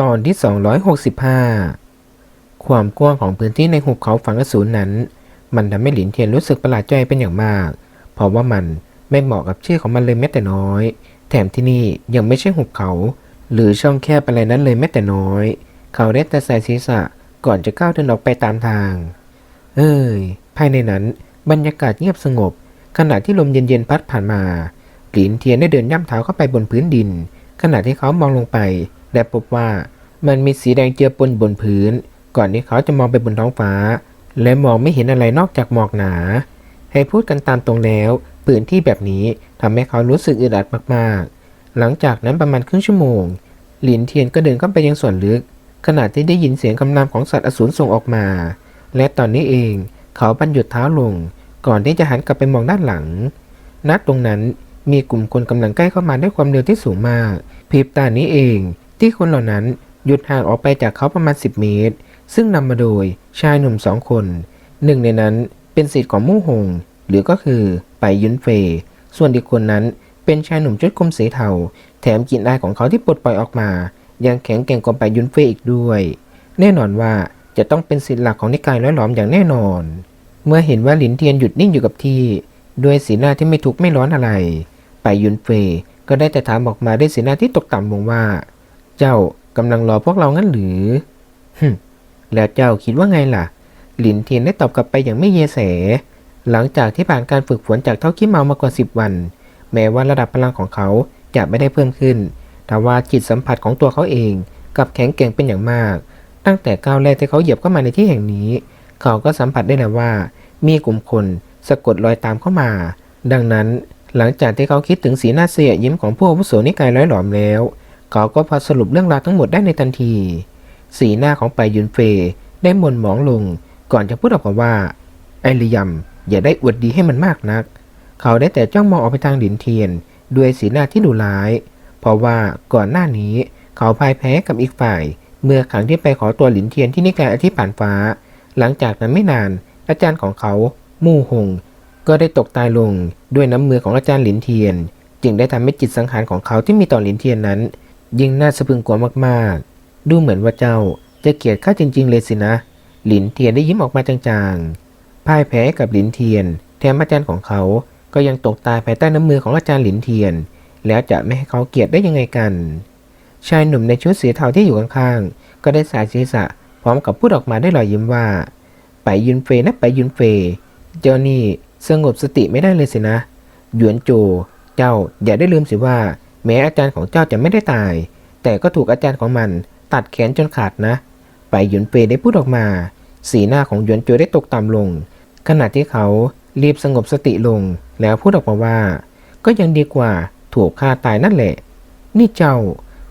ตอนที่ 265 ความกว้างของพื้นที่ในหุบเขาฝังอสูรนั้น มันทำให้หลินเทียนรู้สึกประหลาดใจเป็นอย่างมาก เพราะว่ามันไม่เหมาะกับชื่อของมันเลยแม้แต่น้อย แถมที่นี่ยังไม่ใช่หุบเขา หรือช่องแคบอะไรนั้นเลยแม้แต่น้อย เขาได้แต่ใส่ศีรษะก่อนจะก้าวเดินออกไปตามทาง เอ้ย ภายในนั้นบรรยากาศเงียบสงบ ขณะที่ลมเย็นๆพัดผ่านมา หลินเทียนได้เดินย่ำเท้าเข้าไปบนพื้นดิน ขณะที่เขามองลงไป และพบว่า มันมีสีแดงเจือปนบนพื้น ก่อนที่เขาจะมองไปบนท้องฟ้า และมองไม่เห็นอะไรนอกจากหมอกหนา ให้พูดกันตามตรงแล้วพื้นที่แบบนี้ทำให้เขารู้สึกอึดอัดมากๆ หลังจากนั้นประมาณครึ่งชั่วโมง หลินเทียนก็เดินเข้าไปยังส่วนลึก ขณะที่ได้ยินเสียงคำรามของสัตว์อสูรส่งออกมา และตอนนี้เองเขาบันหยุดเท้าลง ก่อนที่จะหันกลับไปมองด้านหลัง ณ ตรงนั้นมีกลุ่มคนกำลังใกล้เข้ามาด้วยความเร็วที่สูงมากพริบตานี้เอง ที่คนเหล่านั้น หยุดห่างออกไปจากเขาประมาณ 10 เมตร ซึ่งนำมาโดยชายหนุ่มสองคน หนึ่งในนั้นเป็นสิทธิ์ของมู่หง หรือก็คือไปยุนเฟยส่วนอีกคนนั้นเป็นชายหนุ่มชุดคลุมสีเทา แถมกลิ่นอายของเขาที่ปลดปล่อยออกมา ยังแข็งแกร่งกว่าไปยุนเฟยอีกด้วย แน่นอนว่าจะต้องเป็นสิทธิ์หลักของนิกายร้อยหลอมอย่างแน่นอน เมื่อเห็นว่าหลินเทียนหยุดนิ่งอยู่กับที่ ด้วยสีหน้าที่ไม่ทุกข์ไม่ร้อนอะไร ไปยุนเฟยก็ได้แต่ถามออกมาด้วยสีหน้าที่ตกต่ำลงว่า เจ้า กำลังรอพวกเรางั้นหรือฮึแล้วเจ้าคิดว่าไงล่ะ หลินเทียนได้ตอบกลับไปอย่างไม่เยแส หลังจากที่ผ่านการฝึกฝนจากเท่าขี้เมามากว่าสิบวัน แม้ว่าระดับพลังของเขาจะไม่ได้เพิ่มขึ้น แต่ว่าจิตสัมผัสของตัวเขาเองกับแข็งแกร่งเป็นอย่างมาก ตั้งแต่ก้าวแรกที่เขาเหยียบเข้ามาในที่แห่งนี้ เขาก็สัมผัสได้แล้วว่า มีกลุ่มคนสะกดรอยตามเข้ามา ดังนั้นหลังจากที่เขาคิดถึงสีหน้าเสียยิ้มของผู้อาวุโสนิกายร้อยหลอมแล้ว เขาก็พอสรุปเรื่องราวทั้งหมดได้ในทันที สีหน้าของไปยุนเฟยได้มนหมองลง ก่อนจะพูดออกมาว่า ไอริยัมอย่าได้อวดดีให้มันมากนัก เขาได้แต่จ้องมองออกไปทางหลินเทียน ด้วยสีหน้าที่ดุร้าย เพราะว่าก่อนหน้านี้เขาพ่ายแพ้กับอีกฝ่าย เมื่อครั้งที่ไปขอตัวหลินเทียนที่นิกายอธิผ่านฟ้า หลังจากนั้นไม่นาน อาจารย์ของเขา มู่หง ก็ได้ตกตายลงด้วยน้ำมือของอาจารย์หลินเทียน จึงได้ทำให้จิตสังหารของเขาที่มีต่อหลินเทียนนั้น ยิ่งน่าสะพึงกลัวมากๆ ดูเหมือนว่าเจ้าจะเกลียดข้าจริง ๆ เลยสินะ หลินเทียนได้ยิ้มออกมาจางๆ พ่ายแพ้กับหลินเทียน แถมอาจารย์ของเขาก็ยังตกตายภายใต้น้ำมือของอาจารย์หลินเทียน แล้วจะไม่ให้เขาเกลียดได้ยังไงกัน ชายหนุ่มในชุดสีเทาที่อยู่ข้างๆ ก็ได้สายศีรษะพร้อมกับพูดออกมาได้รอยยิ้มว่า ไปยุนเฟยนะไปยุนเฟยเจ้านี่สงบสติไม่ได้เลยสินะ หยวนโจ เจ้าอย่าได้ลืมสิว่า แม้อาจารย์ของเจ้าจะไม่ได้ตาย แต่ก็ถูกอาจารย์ของมันตัดแขนจนขาดนะ ไปหยวนเฟยได้พูดออกมา สีหน้าของหยวนโจได้ตกต่ำลง ขณะที่เขารีบสงบสติลง แล้วพูดออกมาว่า ก็ยังดีกว่าถูกฆ่าตายนั่นแหละ นี่เจ้า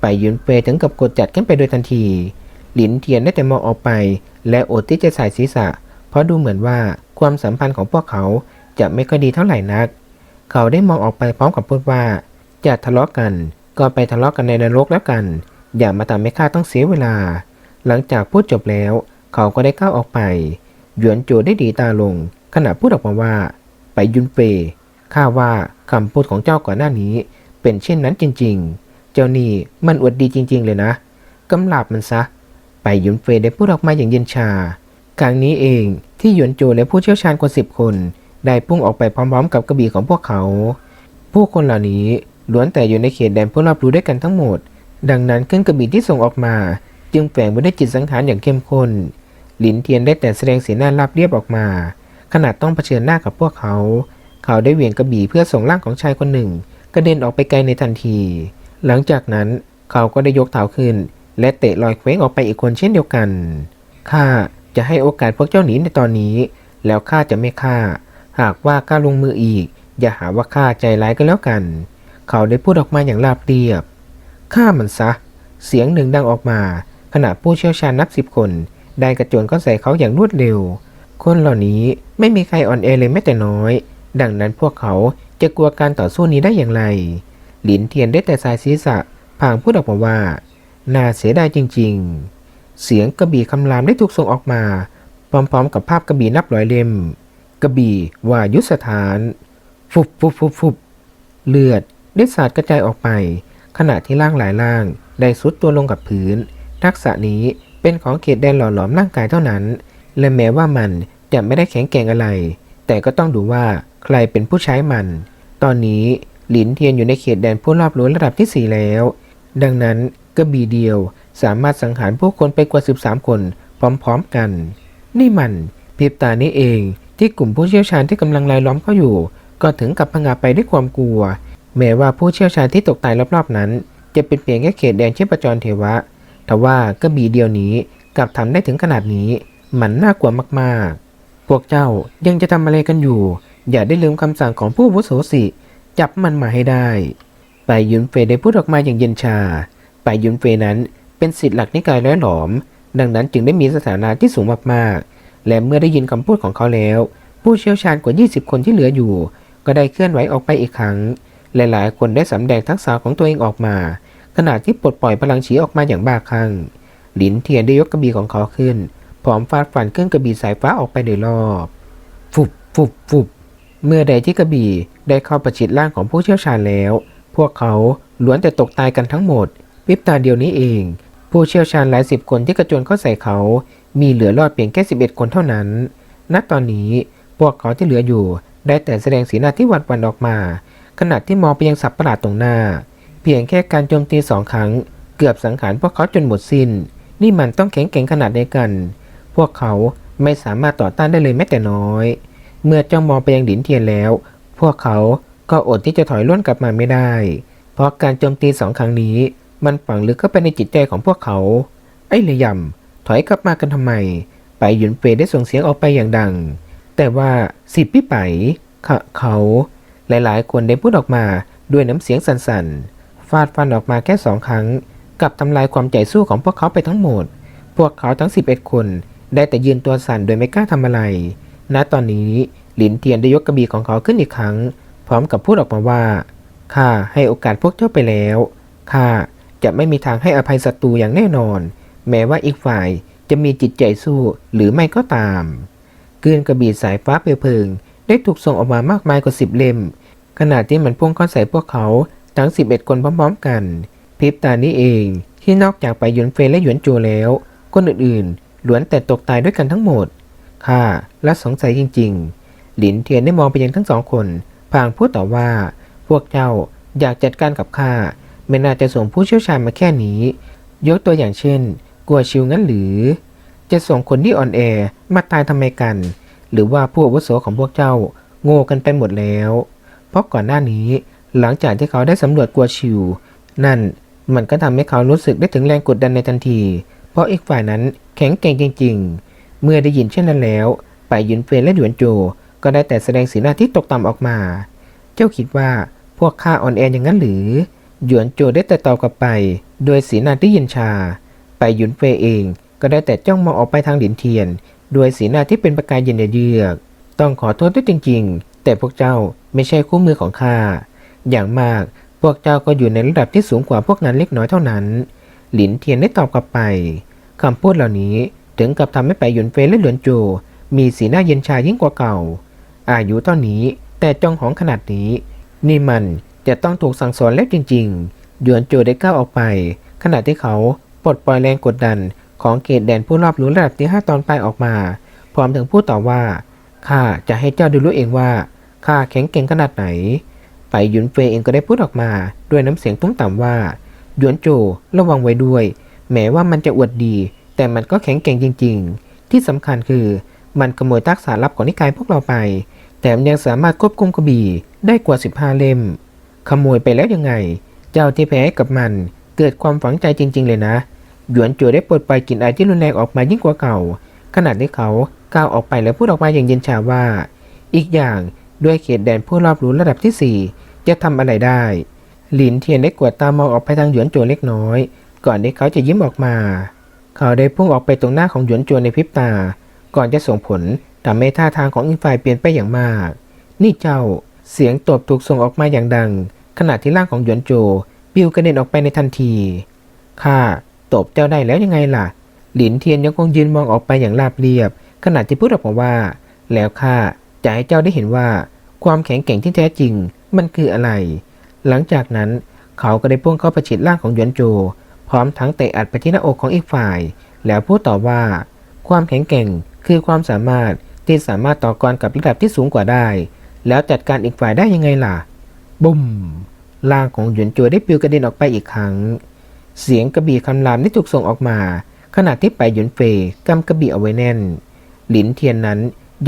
ไปหยุนเฟยถึงกับกดจัดขึ้นไปโดยทันที หลินเทียนได้แต่มองออกไป และอดที่จะใส่ศีรษะ เพราะดูเหมือนว่าความสัมพันธ์ของพวกเขาจะไม่ค่อยดีเท่าไหร่นัก เขาได้มองออกไปพร้อมกับพูดว่า จะทะเลาะกันก็ไปทะเลาะกันในนรกแล้วกัน อย่ามาทำให้ข้าต้องเสียเวลา หลังจากพูดจบแล้ว เขาก็ได้ก้าวออกไป หยวนโจได้ดีตาลง ขณะพูดออกมาว่า ไปยุนเฟยข้าว่าคำพูดของเจ้าก่อนหน้านี้ เป็นเช่นนั้นจริง ๆ เจ้านี่มันอวดดีจริง ๆ เลยนะกำลาบมันซะ ไปยุนเฟยได้พูดออกมาอย่างเย็นชา ครั้งนี้เองที่หยวนโจและผู้เชี่ยวชาญกว่าสิบคน ได้พุ่งออกไปพร้อมๆ กับกระบี่ของพวกเขา ผู้คนเหล่านี้ ล้วนแต่อยู่ในเขตแดนผู้รับรู้ด้วยกันทั้งหมด ดังนั้นเครื่องกระบี่ที่ส่งออกมา จึงแฝงไว้ด้วยจิตสังหารอย่างเข้มข้น หลินเทียนได้แต่แสดงสีหน้าราบเรียบออกมาขณะต้องเผชิญหน้ากับพวกเขา เขาได้เหวี่ยงกระบี่เพื่อส่งร่างของชายคนหนึ่ง กระเด็นออกไปไกลในทันที หลังจากนั้นเขาก็ได้ยกเท้าขึ้น และเตะลอยเคว้งออกไปอีกคนเช่นเดียวกัน ข้าจะให้โอกาสพวกเจ้าหนีในตอนนี้ แล้วข้าจะไม่ฆ่า หากว่ากล้าลงมืออีก อย่าหาว่าข้าใจร้ายก็แล้วกัน เขาได้พูดออกมาอย่างราบเรียบ ฆ่ามันซะ เสียงหนึ่งดังออกมา ขณะผู้เชี่ยวชาญนับสิบคน ได้กระโจนเข้าใส่เขาอย่างรวดเร็ว คนเหล่านี้ไม่มีใครอ่อนแอเลยแม้แต่น้อย ดังนั้นพวกเขาจะกลัวการต่อสู้นี้ได้อย่างไร หลินเทียนได้แต่สายศีรษะพางพูดออกมาว่า น่าเสียดายจริง ๆ เสียงกระบี่คำรามได้ถูกส่งออกมา พร้อมๆ กับภาพกระบี่นับร้อยเล่ม กระบี่ว่ายุทธสถาน ฟุบฟุบฟุบฟุบเลือด ได้สาดกระจายออกไป ขณะที่ร่างหลายร่าง ได้สุดตัวลงกับพื้น ทักษะนี้เป็นของเขตแดนหล่อหลอมร่างกายเท่านั้น และแม้ว่ามันจะไม่ได้แข็งแกร่งอะไร แต่ก็ต้องดูว่าใครเป็นผู้ใช้มัน ตอนนี้หลินเทียนอยู่ในเขตแดนผู้รอบรู้ระดับที่ 4 แล้ว ดังนั้นกระบี่เดียวสามารถสังหารผู้คนไปกว่า 13 คนพร้อมๆกัน นี่มันพริบตานี้เองที่กลุ่มผู้เชี่ยวชาญที่กำลังรายล้อมเขาอยู่ ก็ถึงกับพังาไปด้วยความกลัว แม้ว่าผู้เชี่ยวชาญที่ตกตายรอบๆนั้น จะเป็นเพียงแค่เขตแดนเชีพจรเทวะ ทว่ากระบี่เดียวนี้กลับทำได้ถึงขนาดนี้ มันน่ากลัวมากๆ พวกเจ้ายังจะทำอะไรกันอยู่ อย่าได้ลืมคำสั่งของผู้วุโสสิ จับมันมาให้ได้ ไปยุนเฟยได้พูดออกมาอย่างเย็นชา ไปยุนเฟยนั้นเป็นสิทธิหลักนิกายร้อยหลอม ดังนั้นจึงได้มีสถานะที่สูงมากๆ และเมื่อได้ยินคำพูดของเขาแล้ว ผู้เชี่ยวชาญกว่า 20 คนที่เหลืออยู่ ก็ได้เคลื่อนไหวออกไปอีกครั้ง หลายๆ คนได้สำแดงทักษะของตัวเองออกมา ขณะที่ปลดปล่อยพลังฉีออกมาอย่างบ้าคลั่งหลินเทียนได้ยกกระบี่ของเขาขึ้น พร้อมฟาดฟันเครื่องกระบี่สายฟ้าออกไปโดยรอบ ฟุบฟุบฟุบเมื่อใดที่กระบี่ได้เข้าประชิดร่างของผู้เชี่ยวชาญแล้ว พวกเขาล้วนแต่ตกตายกันทั้งหมดพริบตาเดียวนี้เอง ผู้เชี่ยวชาญหลายสิบคนที่กระโจนเข้าใส่เขา มีเหลือรอดเพียงแค่11 คนเท่านั้น ณ ตอนนี้พวกเขาที่เหลืออยู่ได้แต่แสดงสีหน้าที่หวาดหวั่นออกมา ขณะที่มองไปยังสัตว์ประหลาดตรงหน้า เพียงแค่การโจมตีสองครั้ง เกือบสังหารพวกเขาจนหมดสิน้น นี่มันต้องแข็งแกร่งขนาดใดกัน พวกเขาไม่สามารถต่อต้านได้เลยแม้แต่น้อย เมื่อจ้องมองไปยังดินเทียนแล้ว พวกเขาก็อดที่จะถอยล่นกลับมาไม่ได้ เพราะการโจมตีสองครั้งนี้ มันฝังลึกเข้าไปในจิตใจของพวกเขา ไอ้เลยยำถอยกลับมากันทำไม ไปหยุนเฟยได้ส่งเสียงออกไปอย่างดัง แต่ว่าสิบพี่ไปเขา หลายๆ คนได้พูดออกมาด้วยน้ำเสียงสั่นๆ ฟาดฟันออกมาแค่สองครั้ง กับทำลายความใจสู้ของพวกเขาไปทั้งหมด พวกเขาทั้ง 11 คน ได้แต่ยืนตัวสั่นโดยไม่กล้าทำอะไร ณ ตอนนี้หลินเทียนได้ยกกระบี่ของเขาขึ้นอีกครั้ง พร้อมกับพูดออกมาว่า ข้าให้โอกาสพวกเจ้าไปแล้ว ข้าจะไม่มีทางให้อภัยศัตรูอย่างแน่นอน แม้ว่าอีกฝ่ายจะมีจิตใจสู้หรือไม่ก็ตาม เกลื่อนกระบี่สายฟ้าเปลวเพลิง ได้ถูกส่งออกมามากมายกว่าสิบเล่ม ขณะที่มันพุ่งเข้าใส่พวกเขาทั้ง 11 คนพร้อมๆ กันพริบตานี้เองที่นอกจากไปหยวนเฟยและหยวนโจแล้ว คนอื่นๆล้วนแต่ตกตายด้วยกันทั้งหมดข้าและสงสัยจริง ๆ หลินเทียนได้มองไปยังทั้งสองคนพางพูดต่อว่า พวกเจ้าอยากจัดการกับข้าไม่น่าจะส่งผู้เชี่ยวชาญมาแค่นี้ ยกตัวอย่างเช่น กลัวชิวงั้นหรือ จะส่งคนที่อ่อนแอมาตายทำไมกัน หรือว่าผู้อาวุโสของพวกเจ้าโง่กันไปหมดแล้ว เพราะก่อนหน้านี้หลังจากที่เขาได้สำรวจกัวชิว นั่นมันก็ทำให้เขารู้สึกได้ถึงแรงกดดันในทันที เพราะอีกฝ่ายนั้นแข็งแกร่งจริง ๆ เมื่อได้ยินเช่นนั้นแล้วไปยุนเฟยนและหยวนโจ ก็ได้แต่แสดงสีหน้าที่ตกต่ำออกมา เจ้าคิดว่าพวกข้าอ่อนแออย่างนั้นหรือ หยวนโจได้แต่ตอบกลับไป โดยสีหน้าที่เย็นชา ไปหยุนเฟยเองก็ได้แต่จ้องมองออกไปทางหลินเทียน โดยสีหน้าที่เป็นประกายเย็นเยือกต้องขอโทษด้วยจริง ๆ แต่พวกเจ้าไม่ใช่คู่มือของข้า อย่างมากพวกเจ้าก็อยู่ในระดับที่สูงกว่าพวกนั้นเล็กน้อยเท่านั้น หลินเทียนได้ตอบกลับไปคำพูดเหล่านี้ถึงกับทำให้ไปหยุนเฟยและหลวนโจ มีสีหน้าเย็นชายิ่งกว่าเก่า อายุเท่านี้แต่จ้องของขนาดนี้ นี่มันจะต้องถูกสั่งสอนแล้วจริง ๆ หยวนโจได้ก้าวออกไป ขณะที่เขาปลดปล่อยแรงกดดัน ของเกตแดนผู้รอบรู้ระดับที่5ตอนปลายออกมา พร้อมถึงพูดต่อว่าข้าจะให้เจ้าดูรู้เองว่าข้าแข็งเก่งขนาดไหน ไปหยุนเฟยเองก็ได้พูดออกมา ด้วยน้ำเสียงตุ้มต่ำว่าหยวนโจระวังไว้ด้วย แม้ว่ามันจะอวดดี แต่มันก็แข็งแกร่งจริง ๆ ที่สำคัญคือมันขโมยทักษะลับของนิกายพวกเราไปแถมยังสามารถควบคุมกระบี่ได้กว่า 15 เล่ม ขโมยไปแล้วยังไง เจ้าที่แพ้กับมันเกิดความฝังใจจริง ๆ เลยนะ หยวนโจได้ปลดปล่อยกลิ่นอายที่รุนแรงออกมายิ่งกว่าเก่า ขณะที่เขาก้าวออกไปแล้วพูดออกมาอย่างเย็นชาว่า อีกอย่างด้วยเขตแดนผู้รอบรู้ระดับที่ 4 จะทำอะไรได้ หลินเทียนได้กวดตามองออกไปทางหยวนโจเล็กน้อย ก่อนที่เขาจะยิ้มออกมา เขาได้พุ่งออกไปตรงหน้าของหยวนโจในพริบตา ก่อนจะส่งผลทำให้ท่าทางของอีกฝ่ายเปลี่ยนไปอย่างมาก นี่เจ้าเสียงตบถูกส่งออกมาอย่างดัง ขณะที่ร่างของหยวนโจปลิวกระเด็นออกไปในทันทีข้า ตบเจ้าได้แล้วยังไงล่ะ หลินเทียนยังคงยืนมองออกไปอย่างราบเรียบ ขณะที่พูดออกมาว่า แล้วข้าจะให้เจ้าได้เห็นว่า ความแข็งแกร่งที่แท้จริง มันคืออะไร หลังจากนั้นเขาก็ได้พุ่งเข้าประชิดร่างของหยวนโจ พร้อมทั้งเตะอัดไปที่หน้าอกของอีกฝ่าย แล้วพูดต่อว่า ความแข็งแกร่งคือความสามารถที่สามารถต่อกรกับระดับที่สูงกว่าได้ แล้วจัดการอีกฝ่ายได้ยังไงล่ะบุ้มร่างของหยวนโจได้ปลิวกระเด็นออกไปอีกครั้ง เสียงกระบี่คำรามได้ถูกส่งออกมา ขณะที่ไปหยวนเฟยกำกระบี่เอาไว้แน่น หลินเทียนนั้น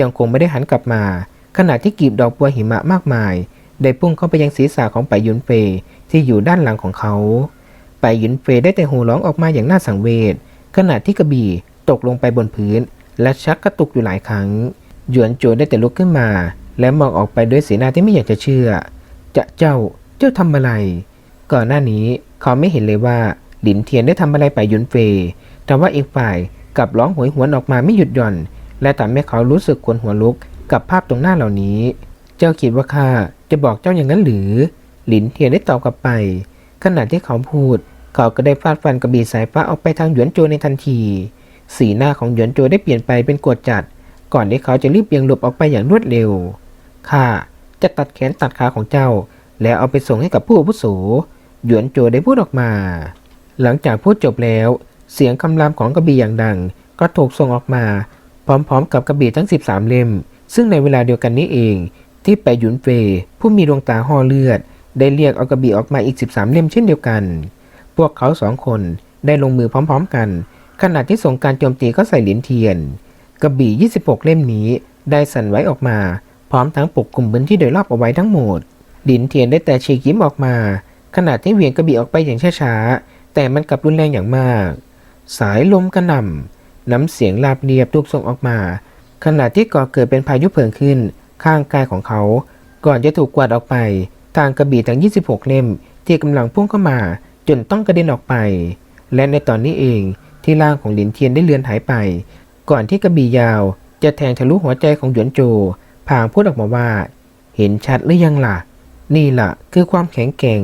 ยังคงไม่ได้หันกลับมา ขณะที่กีบดอกบัวหิมะมากมาย ได้พุ่งเข้าไปยังศีรษะของไปหยุนเฟยที่อยู่ด้านหลังของเขา ไปหยุนเฟยได้แต่หูร้องออกมาอย่างน่าสังเวช ขณะที่กระบี่ตกลงไปบนพื้น และชักกระตุกอยู่หลายครั้ง หยวนโจได้แต่ลุกขึ้นมา และมองออกไปด้วยสีหน้าที่ไม่อยากจะเชื่อ จะเจ้า เจ้าทำอะไร ก่อนหน้านี้เขาไม่เห็นเลยว่าหลินเทียนได้ทำอะไรไปยุนเฟยแต่ว่าอีกฝ่ายกลับร้องโหวยหวนออกมาไม่หยุดหย่อน และทำให้เขารู้สึกขนหัวลุกกับภาพตรงหน้าเหล่านี้ เจ้าคิดว่าข้าจะบอกเจ้าอย่างนั้นหรือ หลินเทียนได้ตอบกลับไป ขณะที่เขาพูด เขาก็ได้ฟาดฟันกระบี่สายฟ้าออกไปทางหยวนโจวในทันที สีหน้าของหยวนโจวได้เปลี่ยนไปเป็นโกรธจัด ก่อนที่เขาจะรีบเบี่ยงหลบออกไปอย่างรวดเร็วข้าจะตัดแขนตัดขาของเจ้า แล้วเอาไปส่งให้กับผู้อาวุโส หยวนโจวได้พูดออกมา หลังจากพูดจบแล้ว เสียงคำรามของกระบี่อย่างดัง ก็ถูกส่งออกมา พร้อมๆ กับกระบี่ทั้ง 13 เล่ม ซึ่งในเวลาเดียวกันนี้เอง ที่ไปหยุนเฟยผู้มีดวงตาห่อเลือด ได้เรียกเอากระบี่ออกมาอีก 13 เล่มเช่นเดียวกัน พวกเขาสองคนได้ลงมือพร้อม ๆ กัน ขณะที่ส่งการโจมตีเข้าใส่หลินเทียน กระบี่ 26 เล่มนี้ได้สั่นไหวออกมา พร้อมทั้งปกคลุมพื้นที่โดยรอบเอาไว้ทั้งหมดหลินเทียนได้แต่ฉีกยิ้มออกมา ขณะที่เหวี่ยงกระบี่ออกไปอย่างช้าๆ แต่มันกลับรุนแรงอย่างมาก สายลมกระหน่ำน้ำเสียงลาบเรียบถูกส่งออกมา ขณะที่ก่อเกิดเป็นพายุเผิงขึ้น ข้างกายของเขา ก่อนจะถูกกวาดออกไป ทางกระบี่ทั้ง 26 เล่ม ที่กำลังพุ่งเข้ามา จนต้องกระเด็นออกไป และในตอนนี้เองที่ร่างของหลินเทียนได้เลือนหายไป ก่อนที่กระบี่ยาว จะแทงทะลุหัวใจของหยวนโจพางพูดออกมาว่า เห็นชัดหรือยังล่ะ นี่ละคือความแข็งแกร่ง